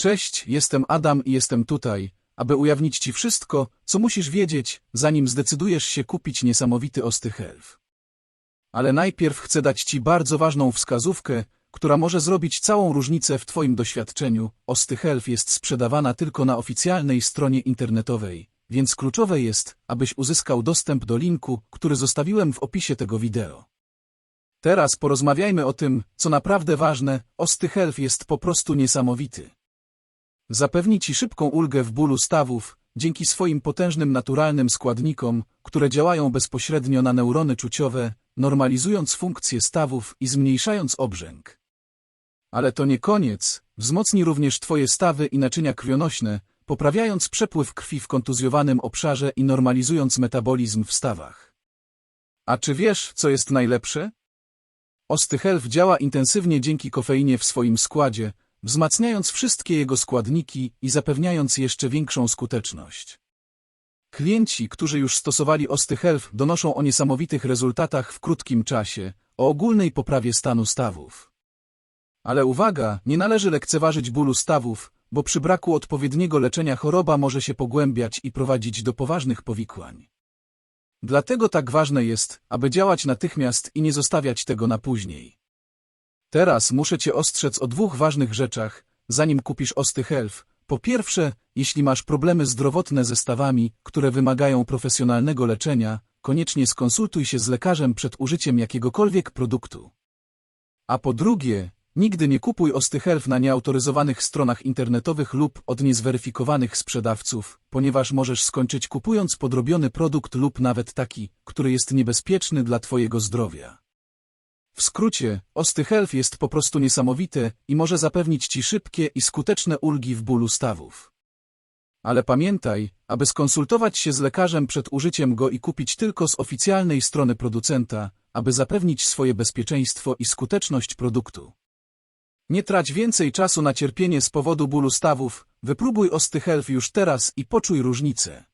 Cześć, jestem Adam i jestem tutaj, aby ujawnić Ci wszystko, co musisz wiedzieć, zanim zdecydujesz się kupić niesamowity ostychelf. Ale najpierw chcę dać Ci bardzo ważną wskazówkę, która może zrobić całą różnicę w Twoim doświadczeniu. Ostychelf jest sprzedawana tylko na oficjalnej stronie internetowej, więc kluczowe jest, abyś uzyskał dostęp do linku, który zostawiłem w opisie tego wideo. Teraz porozmawiajmy o tym, co naprawdę ważne, ostychelf jest po prostu niesamowity. Zapewni Ci szybką ulgę w bólu stawów, dzięki swoim potężnym naturalnym składnikom, które działają bezpośrednio na neurony czuciowe, normalizując funkcję stawów i zmniejszając obrzęk. Ale to nie koniec, wzmocni również Twoje stawy i naczynia krwionośne, poprawiając przepływ krwi w kontuzjowanym obszarze i normalizując metabolizm w stawach. A czy wiesz, co jest najlepsze? Ostychelf działa intensywnie dzięki kofeinie w swoim składzie, wzmacniając wszystkie jego składniki i zapewniając jeszcze większą skuteczność. Klienci, którzy już stosowali Ostychelf, donoszą o niesamowitych rezultatach w krótkim czasie, o ogólnej poprawie stanu stawów. Ale uwaga, nie należy lekceważyć bólu stawów, bo przy braku odpowiedniego leczenia choroba może się pogłębiać i prowadzić do poważnych powikłań. Dlatego tak ważne jest, aby działać natychmiast i nie zostawiać tego na później. Teraz muszę Cię ostrzec o dwóch ważnych rzeczach, zanim kupisz Ostychelf. Po pierwsze, jeśli masz problemy zdrowotne ze stawami, które wymagają profesjonalnego leczenia, koniecznie skonsultuj się z lekarzem przed użyciem jakiegokolwiek produktu. A po drugie, nigdy nie kupuj Ostychelf na nieautoryzowanych stronach internetowych lub od niezweryfikowanych sprzedawców, ponieważ możesz skończyć kupując podrobiony produkt lub nawet taki, który jest niebezpieczny dla Twojego zdrowia. W skrócie, Ostychelf jest po prostu niesamowite i może zapewnić Ci szybkie i skuteczne ulgi w bólu stawów. Ale pamiętaj, aby skonsultować się z lekarzem przed użyciem go i kupić tylko z oficjalnej strony producenta, aby zapewnić swoje bezpieczeństwo i skuteczność produktu. Nie trać więcej czasu na cierpienie z powodu bólu stawów, wypróbuj Ostychelf już teraz i poczuj różnicę.